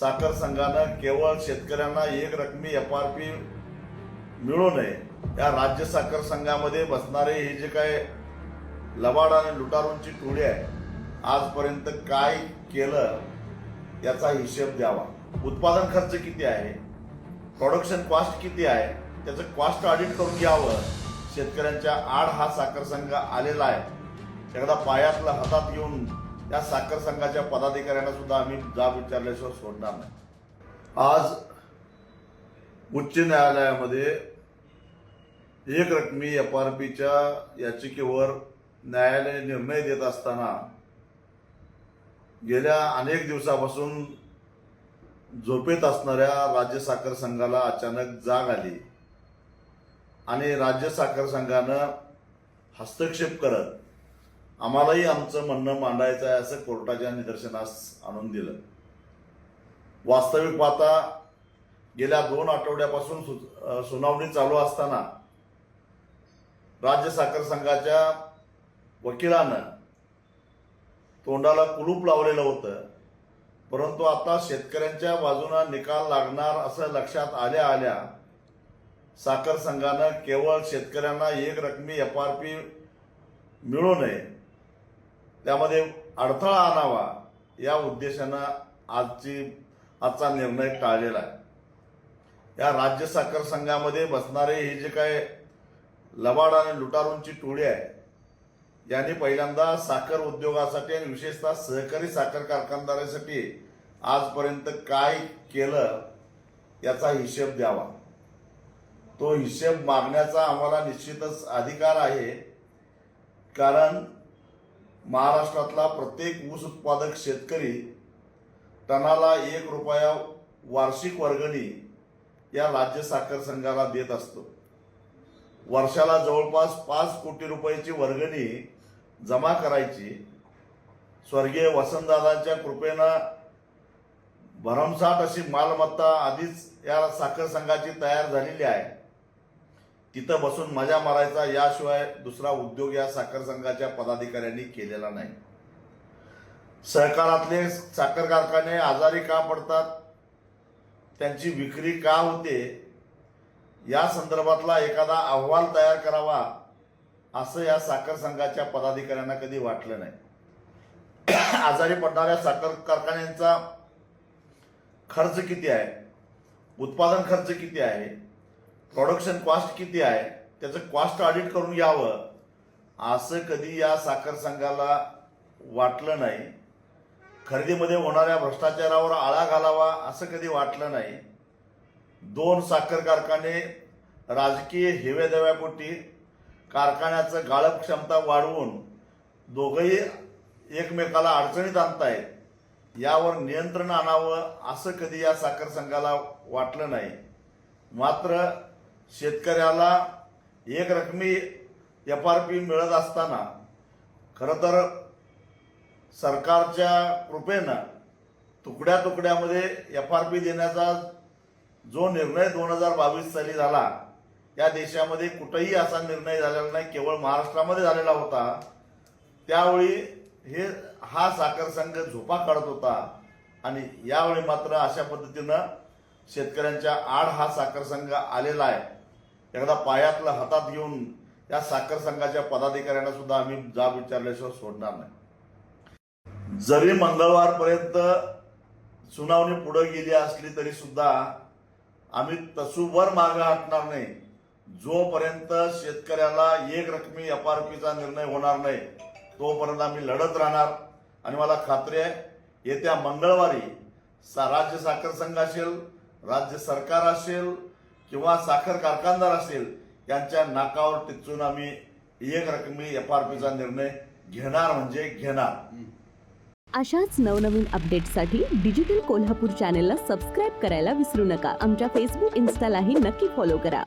साखर संघानं केवळ शेतकऱ्यांना एक रकमी एफ आर पी मिळू नये. या राज्य साखर संघामध्ये बसणारे हे जे काय लबाड आणि लुटारूंची टोळी आहे आजपर्यंत काय केलं याचा हिशेब द्यावा. उत्पादन खर्च किती आहे? प्रोडक्शन कॉस्ट किती आहे? त्याचं कॉस्ट ऑडिट करून घ्यावं. शेतकऱ्यांच्या आड हा साखर संघ आलेला आहे. एकदा पायातलं हातात येऊन या साखर संघाच्या पदाधिकाऱ्यांना सुद्धा आम्ही जाब विचारल्याशिवाय सोडणार नाही. आज उच्च न्यायालयामध्ये एक रकमी एफ आर पीच्या याचिकेवर न्यायालय निर्णय देत असताना गेल्या अनेक दिवसापासून झोपेत असणाऱ्या राज्य साखर संघाला अचानक जाग आली आणि राज्य साखर संघानं हस्तक्षेप करत आम्हालाही आमचं म्हणणं मांडायचं आहे असं कोर्टाच्या निदर्शनास आणून दिलं. वास्तविक पाहता गेल्या दोन आठवड्यापासून सु- सुनावणी चालू असताना राज्य साखर संघाच्या वकिलानं तोंडाला कुलूप लावलेलं होतं. परंतु आता शेतकऱ्यांच्या बाजूनं निकाल लागणार असं लक्षात आल्या आल्या साखर संघानं केवळ शेतकऱ्यांना एक रकमी एफ आर पी मिळू नये त्यामध्ये अडथळा आणावा या उद्देशानं आजची आजचा निर्णय टाळलेला आहे. या राज्य साखर संघामध्ये बसणारे हे जे काय लबाड आणि लुटारूंची टोळी आहे यांनी पहिल्यांदा साखर उद्योगासाठी आणि विशेषतः सहकारी साखर कारखानदारासाठी आजपर्यंत काय केलं याचा हिशेब द्यावा. तो हिशेब मागण्याचा आम्हाला निश्चितच अधिकार आहे कारण महाराष्ट्रातला प्रत्येक ऊस उत्पादक शेतकरी टनाला एक रुपया वार्षिक वर्गणी या राज्य साखर संघाला देत असतो. वर्षाला जवळपास पाच कोटी रुपयाची वर्गणी जमा करायची. स्वर्गीय वसंतदादांच्या कृपेनं भरमसाठ अशी मालमत्ता आधीच या साखर संघाची तयार झालेली आहे. तिथं बसून मजा मारायचा याशिवाय दुसरा उद्योग या साखर संघाच्या पदाधिकाऱ्यांनी केलेला नाही. सहकारातले साखर कारखाने आजारी का पडतात त्यांची विक्री का होते या संदर्भातला एखादा अहवाल तयार करावा असं या साखर संघाच्या पदाधिकाऱ्यांना कधी वाटलं नाही. आजारी पडणाऱ्या साखर कारखान्यांचा खर्च किती आहे? उत्पादन खर्च किती आहे? प्रोडक्शन कॉस्ट किती आहे त्याचं कॉस्ट ऑडिट करून यावं. असं कधी या साखर संघाला वाटलं नाही. खरेदीमध्ये होणाऱ्या भ्रष्टाचारावर आळा घालावा असं कधी वाटलं नाही. दोन साखर कारखाने राजकीय हेवेदेव्यापोटी कारखान्याचं गाळप क्षमता वाढवून दोघंही एकमेकाला अडचणीत आणतायत. यावर नियंत्रण आणावं असं कधी या साखर संघाला वाटलं नाही. मात्र शेतकऱ्याला एक रकमी एफ आर पी मिळत असताना खरं तर सरकारच्या कृपेनं तुकड्या तुकड्यामध्ये एफ आर पी देण्याचा जो निर्णय दोन हजार बावीस साली झाला या देशामध्ये कुठंही असा निर्णय झालेला नाही केवळ महाराष्ट्रामध्ये झालेला होता. त्यावेळी हे हा साखर संघ झोपा काढत होता आणि यावेळी मात्र अशा पद्धतीनं शेतकऱ्यांच्या आड हा साखर संघ आलेला आहे. एखादा पायातलं हातात घेऊन या साखर संघाच्या पदाधिकाऱ्यांना सुद्धा आम्ही जाब विचारल्याशिवाय सोडणार नाही. जरी मंगळवारपर्यंत सुनावणी पुढे गेली असली तरी सुद्धा आम्ही तसूवर मागे हटणार नाही. जोपर्यंत शेतकऱ्याला एक रकमी एफ आर पीचा निर्णय होणार नाही तोपर्यंत आम्ही लढत राहणार. आणि मला खात्री आहे येत्या मंगळवारी सा राज्य साखर संघ असेल राज्य सरकार असेल किंवा साखर कारखानदार असेल यांच्या नाकावर टिचून आम्ही एक रकमी एफ आर पीचा निर्णय घेणार म्हणजे घेणार. अशाच नवनवीन अपडेट्ससाठी डिजिटल कोल्हापूर चॅनेलला सबस्क्राईब करायला विसरू नका. आमच्या फेसबुक इन्स्टालाही नक्की फॉलो करा.